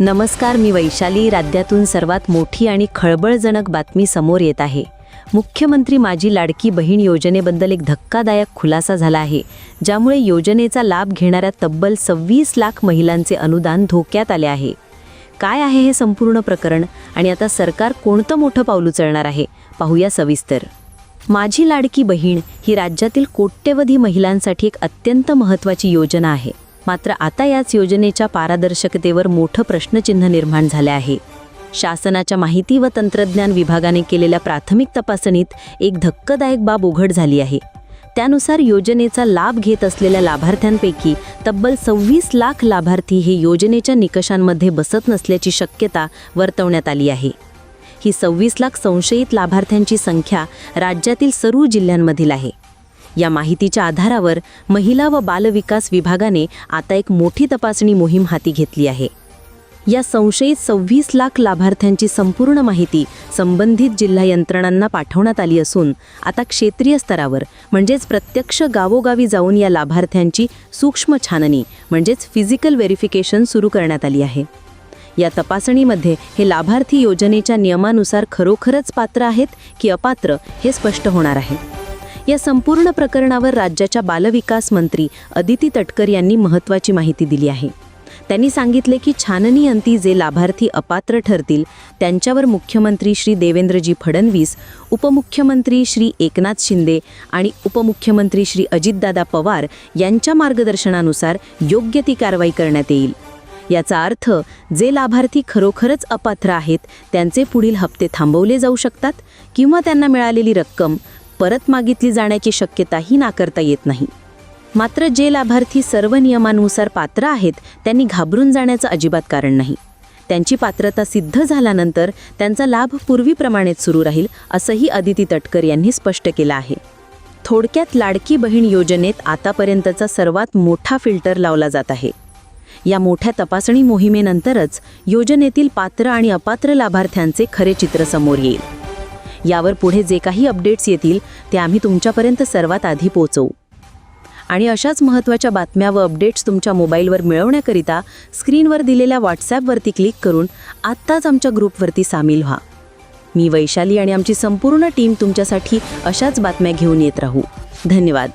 नमस्कार मी वैशाली. राज्यातून सर्वात मोठी आणि खळबळजनक बातमी समोर येत आहे. मुख्यमंत्री माझी लाडकी बहीण योजनेबद्दल एक धक्कादायक खुलासा झाला आहे ज्यामुळे योजनेचा लाभ घेणाऱ्या तब्बल सव्वीस लाख महिलांचे अनुदान धोक्यात आले आहे. काय आहे हे संपूर्ण प्रकरण आणि आता सरकार कोणतं मोठं पाऊल उचलणार आहे पाहूया सविस्तर. माझी लाडकी बहीण ही राज्यातील कोट्यवधी महिलांसाठी एक अत्यंत महत्त्वाची योजना आहे. मात्र आता याच योजनेच्या पारदर्शकतेवर मोठं प्रश्नचिन्ह निर्माण झाले आहे. शासनाच्या माहिती व तंत्रज्ञान विभागाने केलेल्या प्राथमिक तपासणीत एक धक्कदायक बाब उघड झाली आहे. त्यानुसार योजनेचा लाभ घेत असलेल्या लाभार्थ्यांपैकी तब्बल सव्वीस लाख लाभार्थी हे योजनेच्या निकषांमध्ये बसत नसल्याची शक्यता वर्तवण्यात आली आहे. ही सव्वीस लाख संशयित लाभार्थ्यांची संख्या राज्यातील सर्व जिल्ह्यांमधील आहे. या माहितीच्या आधारावर महिला व बालविकास विभागाने आता एक मोठी तपासणी मोहीम हाती घेतली आहे. या संशयित सव्वीस लाख लाभार्थ्यांची संपूर्ण माहिती संबंधित जिल्हा यंत्रणांना पाठवण्यात आली असून आता क्षेत्रीय स्तरावर म्हणजेच प्रत्यक्ष गावोगावी जाऊन या लाभार्थ्यांची सूक्ष्म छाननी म्हणजेच फिजिकल व्हेरिफिकेशन सुरू करण्यात आली आहे. या तपासणीमध्ये हे लाभार्थी योजनेच्या नियमानुसार खरोखरच पात्र आहेत की अपात्र हे स्पष्ट होणार आहे. या संपूर्ण प्रकरणावर राज्याच्या बालविकास मंत्री अदिती तटकर यांनी महत्त्वाची माहिती दिली आहे. त्यांनी सांगितले की छाननी अंती जे लाभार्थी अपात्र ठरतील त्यांच्यावर मुख्यमंत्री श्री देवेंद्रजी फडणवीस उपमुख्यमंत्री श्री एकनाथ शिंदे आणि उपमुख्यमंत्री श्री अजितदादा पवार यांच्या मार्गदर्शनानुसार योग्य ती कारवाई करण्यात येईल. याचा अर्थ जे लाभार्थी खरोखरच अपात्र आहेत त्यांचे पुढील हप्ते थांबवले जाऊ शकतात किंवा त्यांना मिळालेली रक्कम परत मागितली जाण्याची शक्यताही नाकारता येत नाही. मात्र जे लाभार्थी सर्व नियमानुसार पात्र आहेत त्यांनी घाबरून जाण्याचं अजिबात कारण नाही. त्यांची पात्रता सिद्ध झाल्यानंतर त्यांचा लाभ पूर्वीप्रमाणेच सुरू राहील असंही अदिती तटकर यांनी स्पष्ट केलं आहे. थोडक्यात लाडकी बहीण योजनेत आतापर्यंतचा सर्वात मोठा फिल्टर लावला जात आहे. या मोठ्या तपासणी मोहिमेनंतरच योजनेतील पात्र आणि अपात्र लाभार्थ्यांचे खरे चित्र समोर येईल. यावर पुढे जे काही अपडेट्स येतील ते आम्ही तुमच्यापर्यंत सर्वात आधी पोहोचवू. आणि अशाच महत्त्वाच्या बातम्या व अपडेट्स तुमच्या मोबाईलवर मिळवण्याकरिता स्क्रीनवर दिलेल्या व्हॉट्सॲपवरती क्लिक करून आत्ताच आमच्या ग्रुपवरती सामील व्हा. मी वैशाली आणि आमची संपूर्ण टीम तुमच्यासाठी अशाच बातम्या घेऊन येत राहू. धन्यवाद.